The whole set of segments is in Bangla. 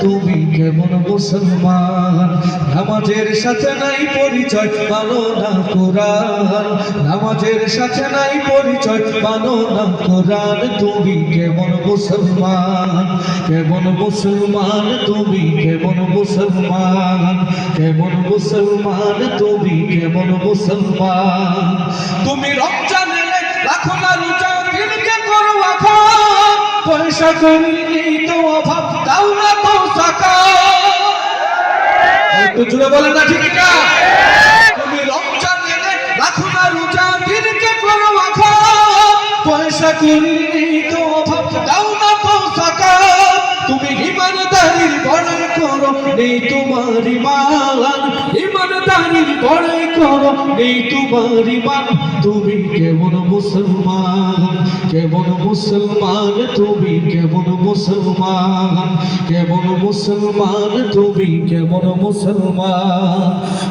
তুমি কেমন মুসলমান? নামাজের সাথে নাই পরিচয়, মানো না কোরআন। নামাজের সাথে নাই পরিচয়, মানো না কোরআন। তুমি কেমন মুসলমান? কেমন মুসলমান? তুমি কেমন মুসলমান? কেমন মুসলমান? তুমি কেমন মুসলমান? তুমি রমজান এলে রাখো না রোজা করো আখা পয়সা করি তো অভাব একটু জুড়ে বলে না ঠিক না তুমি রমজান এলে রাখো না রোজা দিনকে করো আখা পয়সা করি নেই তোমার ইমান। ইমানদারির বড়াই করো, নেই তোমার ইমান। তুমি কেমন মুসলমান? কেমন মুসলমান? তুমি কেমন মুসলমান? কেমন মুসলমান? তুমি কেমন মুসলমান?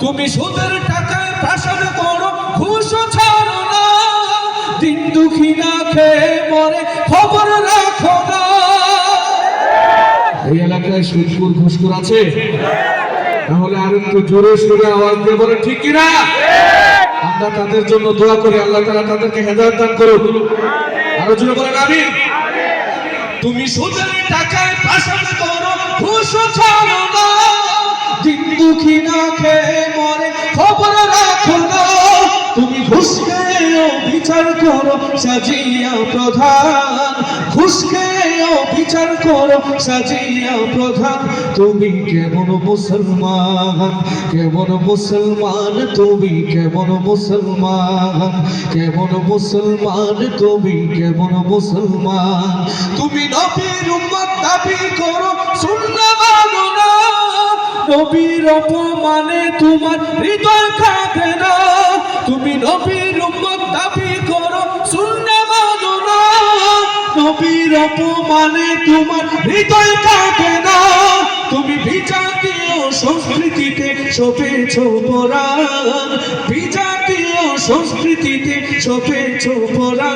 তুমি সুদের টাকায় প্রাসাদ করো, ঘুষ ছাড়ো না। দিন দুঃখী না খেয়ে মরে, খবর রাখো না। এই এলাকায় সুদপুর ঘুষখোর আছে? তাহলে আর একটু জোরে সুরে আওয়াজ দিয়ে বলে ঠিক কিনা? আমরা তাদের জন্য দোয়া করি, আল্লাহ তাআলা তাদেরকে হেদায়েত দান করুন আরও জোরে বলেন, আমিন। তুমি সুদের টাকায় পাশান করো ঘুষ ছাড়ো না। দিন দুঃখী না খেয়ে মরে খবর রাখো না। তুমি বিচার করো, সাজিয়া প্রধান। ঘুষ খেয়েও বিচার করো, সাজিয়া প্রধান। তুমি কেমন মুসলমান? কেমন মুসলমান? তুমি কেমন মুসলমান? কেমন মুসলমান? তুমি কেমন মুসলমান? তুমি নবীর উম্মত দাবি করো, সুন্নাহ মানো না। নবীর অপমানে তোমার হৃদয় কাঁপে না। তুমি নবীর উম্মত নবীর অপমানে তোমার হৃদয় কাঁপে না। তুমি বিজাতীয় সংস্কৃতিতে সপেছ পরাণ বিজাতীয় সংস্কৃতিতে সপেছ পরাণ